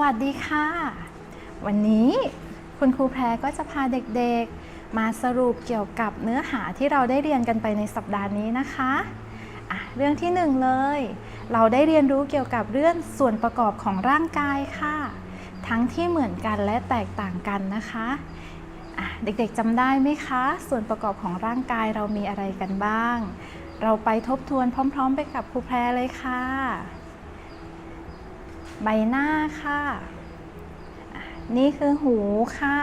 วัสดีค่ะ วันนี้คุณครูแพรก็จะพาเด็กๆ มาสรุปเกี่ยวกับเนื้อหาที่เราได้เรียนกันไปในสัปดาห์นี้นะคะะเรื่องที่หนึ่งเลย เราได้เรียนรู้เกี่ยวกับเรื่องส่วนประกอบของร่างกายค่ะ ทั้งที่เหมือนกันและแตกต่างกันนะคะะเด็กๆจำได้ไหมคะ ส่วนประกอบของร่างกายเรามีอะไรกันบ้าง เราไปทบทวนพร้อม ๆ ไปกับครูแพรเลยค่ะ ใบหน้าค่ะ นี่คือหูค่ะ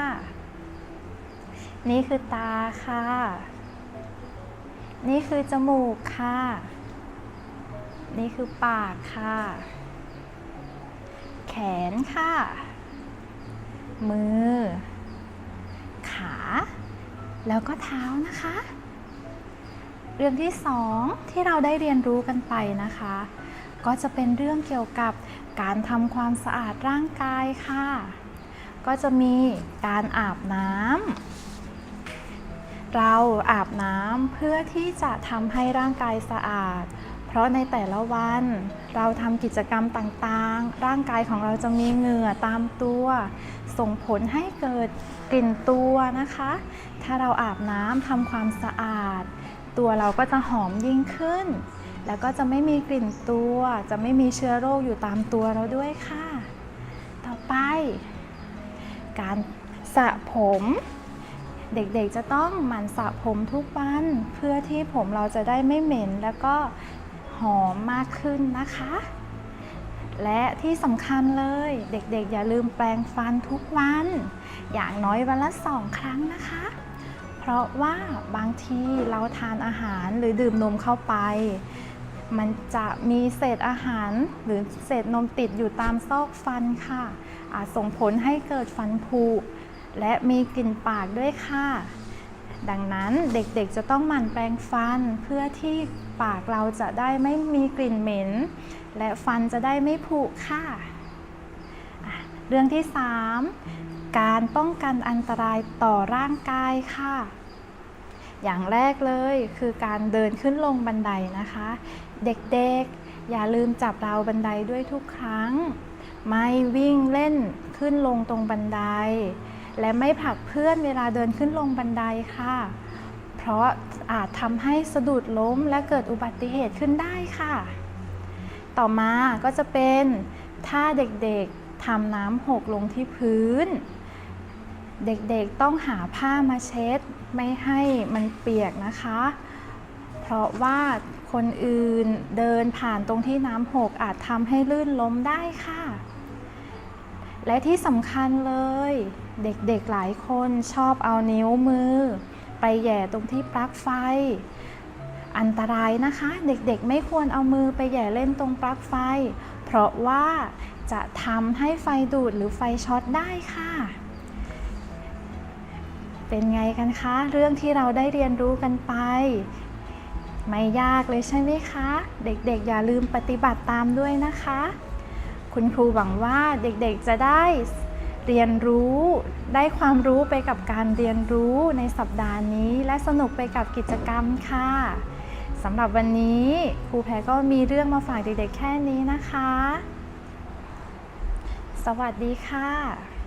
นี่คือตาค่ะ นี่คือจมูกค่ะ นี่คือปากค่ะ แขนค่ะ มือ ขา แล้วก็เท้านะคะ เรื่องที่สองที่เราได้เรียนรู้กันไปนะคะ ก็จะเป็นเรื่องเกี่ยวกับการทำความสะอาดร่างกายค่ะ ก็จะมีการอาบน้ำเราอาบน้ำเพื่อที่จะทำให้ร่างกายสะอาด เพราะในแต่ละวัน เราทำกิจกรรมต่างๆ ร่างกายของเราจะมีเหงื่อตามตัว ส่งผลให้เกิดกลิ่นตัวนะคะ ถ้าเราอาบน้ำทำความสะอาด ตัวเราก็จะหอมยิ่งขึ้น แล้วก็จะไม่มีกลิ่นตัว จะไม่มีเชื้อโรคอยู่ตามตัวเราด้วยค่ะ ต่อไป การสระผม เด็กๆจะต้องหมั่นสระผมทุกวัน เพื่อที่ผมเราจะได้ไม่เหม็น แล้วก็หอมมากขึ้นนะคะ และที่สำคัญเลย เด็กๆ อย่าลืมแปรงฟันทุกวัน อย่างน้อยวันละสองครั้งนะคะ ราะว่าบางทีเราทานอาหารหรือดื่มนมเข้าไป มันจะมีเศษอาหารหรือเศษนมติดอยู่ตามซอกฟันค่ะ อาจส่งผลให้เกิดฟันผุและมีกลิ่นปากด้วยค่ะ ดังนั้นเด็กๆจะต้องหมั่นแปรงฟันเพื่อที่ปากเราจะได้ไม่มีกลิ่นเหม็น และฟันจะได้ไม่ผุค่ะะเรื่องที่ 3 การป้องกันอันตรายต่อร่างกายค่ะ อย่างแรกเลยคือการเดินขึ้นลงบันไดนะคะ เด็กๆ อย่าลืมจับราวบันไดด้วยทุกครั้ง ไม่วิ่งเล่นขึ้นลงตรงบันได และไม่ผลักเพื่อนเวลาเดินขึ้นลงบันไดค่ะ เพราะอาจทำให้สะดุดล้มและเกิดอุบัติเหตุขึ้นได้ค่ะ ต่อมาก็จะเป็นถ้าเด็กๆทำน้ำหกลงที่พื้น เด็กๆต้องหาผ้ามาเช็ด ไม่ให้มันเปียกนะคะ เพราะว่าคนอื่นเดินผ่านตรงที่น้ำหกอาจทำให้ลื่นล้มได้ค่ะ และที่สำคัญเลย เด็กๆหลายคนชอบเอานิ้วมือ ไปแย่ตรงที่ปลั๊กไฟ อันตรายนะคะ เด็กๆไม่ควรเอามือไปแย่เล่นตรงปลั๊กไฟ เพราะว่าจะทำให้ไฟดูดหรือไฟช็อตได้ค่ะ เป็นไงกันคะ เรื่องที่เราได้เรียนรู้กันไป ไม่ยากเลยใช่ไหมคะ เด็กๆ อย่าลืมปฏิบัติตามด้วยนะคะ คุณครูหวังว่าเด็กๆจะได้เรียนรู้ได้ความรู้ไปกับการเรียนรู้ในสัปดาห์นี้ และสนุกไปกับกิจกรรมค่ะสำหรับวันนี้ครูแพรก็มีเรื่องมาฝากเด็กๆแค่นี้นะคะ สวัสดีค่ะ